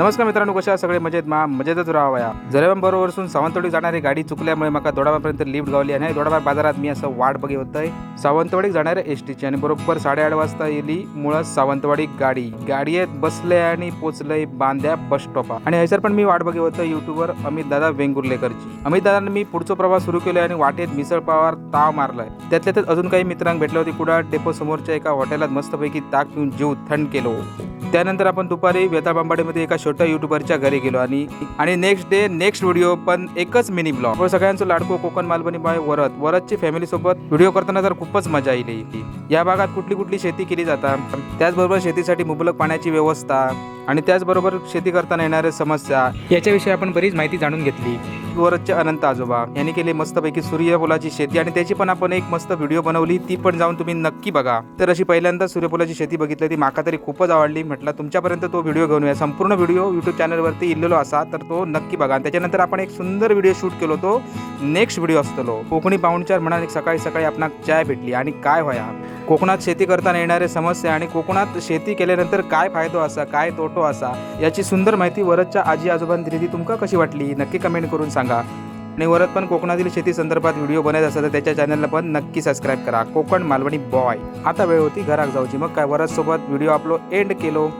नमस्कार मित्रांनो कशा सगळे? मजेत मा मजेतच राहावया. जरेबाम बरोबरसून सावंतवाडी जाणारी गाडी चुकल्यामुळे माका दोडाबापर्यंत लिफ्ट गावली आणि दोडाबा बाजारात मी असं वाट बघी होतंय सावंतवाडीक जाणाऱ्या एस टीची आणि बरोबर साडेआठ वाजता येली मुळात सावंतवाडी गाडी. गाडयेत बसले आणि पोचलंय बांद्या बस स्टॉपा आणि हयसर पण मी वाट बघी होतं युट्यूबवर अमित दादा वेंगुर्लेकरची. अमित दादांनी मी पुढचा प्रवास सुरू केलाय आणि वाटेत मिसळ पावार ताव मारलाय. त्यातल्या त्यात अजून काही मित्रांक भेटले होते. कुडा डेपो समोरच्या एका हॉटेलात मस्तपैकी ताक पिऊन जीव थंड केलो. त्यानंतर आपण दुपारी वेताळबांबाडीमध्ये एका छोट्या युट्यूबरच्या घरी गेलो आणि आणि नेक्स्ट डे नेक्स्ट व्हिडिओ पण एकच मिनी ब्लॉग व सगळ्यांचं लाडको कोकण मालवणी बाय वरत वरदची फॅमिली सोबत व्हिडिओ करताना तर खूपच मजा येईल या भागात कुठली कुठली शेती केली जातात त्याचबरोबर शेतीसाठी मुबलक पाण्याची व्यवस्था आणि त्याचबरोबर शेती करताना येणाऱ्या समस्या याच्याविषयी आपण बरीच माहिती जाणून घेतली. वरचे अनंत आजोबा. यांनी केले मस्तपैकी सूर्यफुलाची शेती आणि त्याची पण आपण एक मस्त व्हिडिओ बनवली ती पण जाऊन तुम्ही नक्की बघा. तर अशी पहिल्यांदा सूर्यफुलाची शेती बघितली ती माका तरी खूपच आवडली. म्हटलं तुमच्यापर्यंत तो व्हिडिओ घेऊन या संपूर्ण व्हिडिओ युट्यूब चॅनलवरती इल्लेलो असा तर तो नक्की बघा. आणि त्याच्यानंतर आपण एक सुंदर व्हिडिओ शूट केलो तो. नेक्स्ट व्हिडिओ असतलो. कोकणी पाहुणचार म्हणाले सकाळी सकाळी आपणाक चाय भेटली. आणि काय होया कोकणात शेती करताना येणारे समस्या आणि कोकणात शेती केल्यानंतर काय फायदो असा काय तोटो असा याची सुंदर माहिती वरच्या आजी आजोबांनी दिली ती तुमका कशी वाटली? नक्की कमेंट करून सांगा. सांगा. आणि वरत पण कोकणातील शेती संदर्भात व्हिडिओ बनत असेल तर त्याच्या चॅनलला पण नक्की सबस्क्राईब करा. कोकण मालवणी बॉय आता वेळ होती घरात जाऊची मग काय? वरत सोबत व्हिडिओ आपलो एंड केलो.